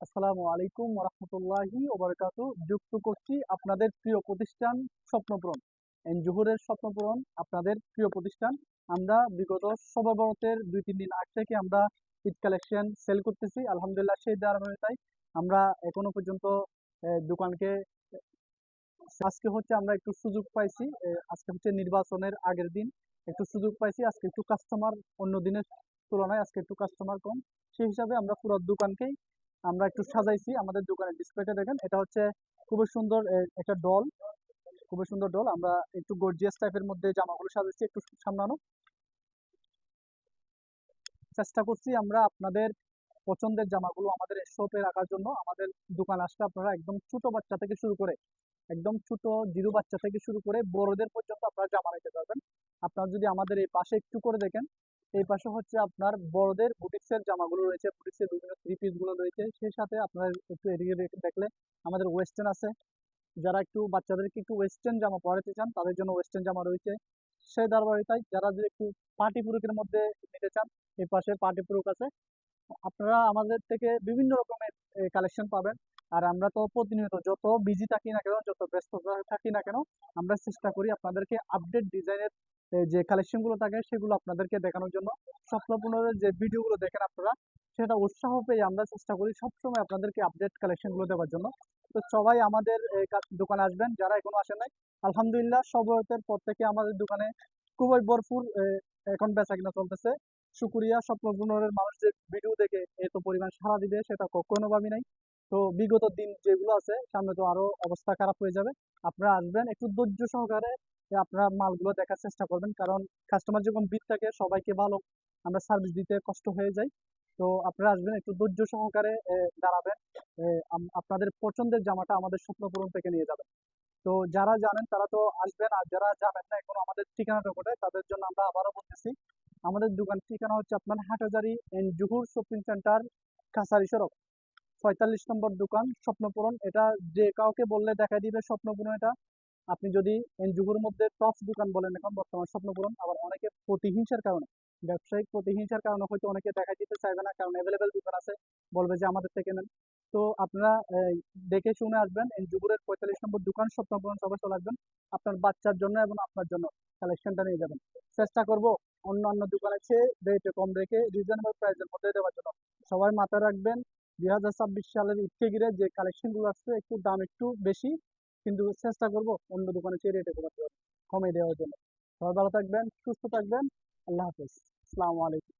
আসসালামু আলাইকুম রহমতুল্লাহি ওবরকাতু। যুক্ত করছি আপনাদের প্রিয় প্রতিষ্ঠান স্বপ্নপূরণ। জুহুরের স্বপ্নপূরণ, আপনাদের প্রিয় প্রতিষ্ঠান। আমরা বিগত সবে বরতের দুই, তিন দিন আগ থেকে আমরা ঈদ কালেকশন সেল করতেছি, আলহামদুলিল্লাহ সেই ধারাবাহিকতায় আমরা এখনও পর্যন্ত দোকানকে আজকে হচ্ছে আমরা একটু সুযোগ পাইছি আজকে হচ্ছে নির্বাচনের আগের দিন। একটু সুযোগ পাইছি, আজকে একটু কাস্টমার অন্য দিনের তুলনায় আজকে একটু কাস্টমার কম। সেই হিসাবে আমরা পুরো দোকানকেই আমরা একটু সাজাইছি, আমাদের দোকানের ডিসপ্লেটা দেখেন। এটা হচ্ছে খুবই সুন্দর একটা ডল খুবই সুন্দর ডল আমরা একটু গর্জিয়াস টাইপের মধ্যে জামাগুলো সাজাইছি একটু সামনানো চেষ্টা করছি আমরা আপনাদের পছন্দের জামাগুলো আমাদের শপে রাখার জন্য। আমাদের দোকান আসলে আপনারা একদম ছোট বাচ্চা থেকে শুরু করে, একদম ছোট জিরো বাচ্চা থেকে শুরু করে বড়দের পর্যন্ত আপনারা জামা নিতে পারবেন। আপনারা যদি আমাদের এই পাশে একটু করে দেখেন এই পাশে হচ্ছে আপনার বড়দের বুটিক্সের জামাগুলো রয়েছে বুটিক্সের বিভিন্ন থ্রি পিসগুলো রয়েছে। সেই সাথে আপনার একটু এদিকে দেখলে আমাদের ওয়েস্টার্ন আছে। যারা একটু বাচ্চাদেরকে একটু ওয়েস্টার্ন জামা পরাতে চান, তাদের জন্য ওয়েস্টার্ন জামা রয়েছে। সেই ধারাবাহিকতায় যারা যদি একটু পার্টি পুরুকের মধ্যে নিতে চান, এই পাশে পার্টি পুরুক আছে। আপনারা আমাদের থেকে বিভিন্ন রকমের কালেকশন পাবেন। আর আমরা তো প্রতিনিয়ত যত বিজি থাকি না কেন, যত ব্যস্ত থাকি না কেন, আমরা চেষ্টা করি আপনাদেরকে আপডেট ডিজাইনের যে কালেকশনগুলো থাকে সেগুলো আপনাদেরকে দেখানোর জন্য স্বপ্নপূর্ণের যে ভিডিও গুলো দেখেন আপনারা, সেটা উৎসাহ পেয়ে আমরা চেষ্টা করি সবসময় আপনাদেরকে আপডেট কালেকশনগুলো দেওয়ার জন্য। তো সবাই আমাদের দোকানে আসবেন, যারা এখনও আসেন নাই, আলহামদুলিল্লাহ সবরতের পর থেকে আমাদের দোকানে খুবই ভরপুর এখন বেচা কিনা চলতেছে। শুকুরিয়া, স্বপ্নপূর্ণের মানুষ যে ভিডিও দেখে এত পরিমাণ সাড়া দিবে, সেটা কখনো ভাবি নাই। তো বিগত দিন যেগুলো আছে, সামনে তো আরও অবস্থা খারাপ হয়ে যাবে। আপনারা আসবেন, একটু ধৈর্য সহকারে আপনারা মালগুলো দেখার চেষ্টা করবেন। কারণ কাস্টমার যখন ভিড় থাকে, সবাইকে ভালো আমরা সার্ভিস দিতে কষ্ট হয়ে যায়। তো আপনারা আসবেন, একটু ধৈর্য সহকারে দাঁড়াবেন। আপনাদের পছন্দের জামাটা আমাদের স্বপ্নপূরণ থেকে নিয়ে যাবেন। তো যারা জানেন, তারা তো আসবেন। আর যারা জানেন না, এখন আমাদের ঠিকানাটা কোথায় তাদের জন্য আমরা আবারও বলতেছি, আমাদের দোকান ঠিকানা হচ্ছে আপনার Hathazari and Zuhur shopping centre, কাছারি সড়ক। পঁয়তাল্লিশ নম্বর দোকান, স্বপ্নপূরণ। এটা যে কাউকে বললে দেখা দিবে স্বপ্নপূরণ এটা। আপনি যদি এন জুহুর মধ্যে টপ দোকান বলেন, এখন বর্তমান স্বপ্নপূরণ আবার অনেকে প্রতিহিংসার কারণে, ব্যবসায়িক প্রতিহিংসার কারণে হয়তো অনেকে দেখা দিতে চাইবে না, কারণ অ্যাভেলেবেল দোকান আছে, বলবে যে আমাদের থেকে নেন। তো আপনারা দেখে শুনে আসবেন এন জুহুরের পঁয়তাল্লিশ নম্বর দোকান স্বপ্নপূরণ সবাই চলে আসবেন, আপনার বাচ্চার জন্য এবং আপনার জন্য কালেকশনটা নিয়ে যাবেন। চেষ্টা করব অন্যান্য দোকানের চেয়ে রেটে কম রেখে রিজনেবল প্রাইসের মধ্যে দেওয়ার জন্য। সবাই মাথায় রাখবেন, দুই হাজার ছাব্বিশ সালের ঈদকে ঘিরে যে কালেকশনগুলো আসছে, একটু দাম একটু বেশি কিন্তু চেষ্টা করব অন্য দোকানে চেয়ে রেটে কমাতে কমে দেওয়ার জন্য। সবাই ভালো থাকবেন, সুস্থ থাকবেন, আল্লাহ হাফিজ। আসসালামু আলাইকুম।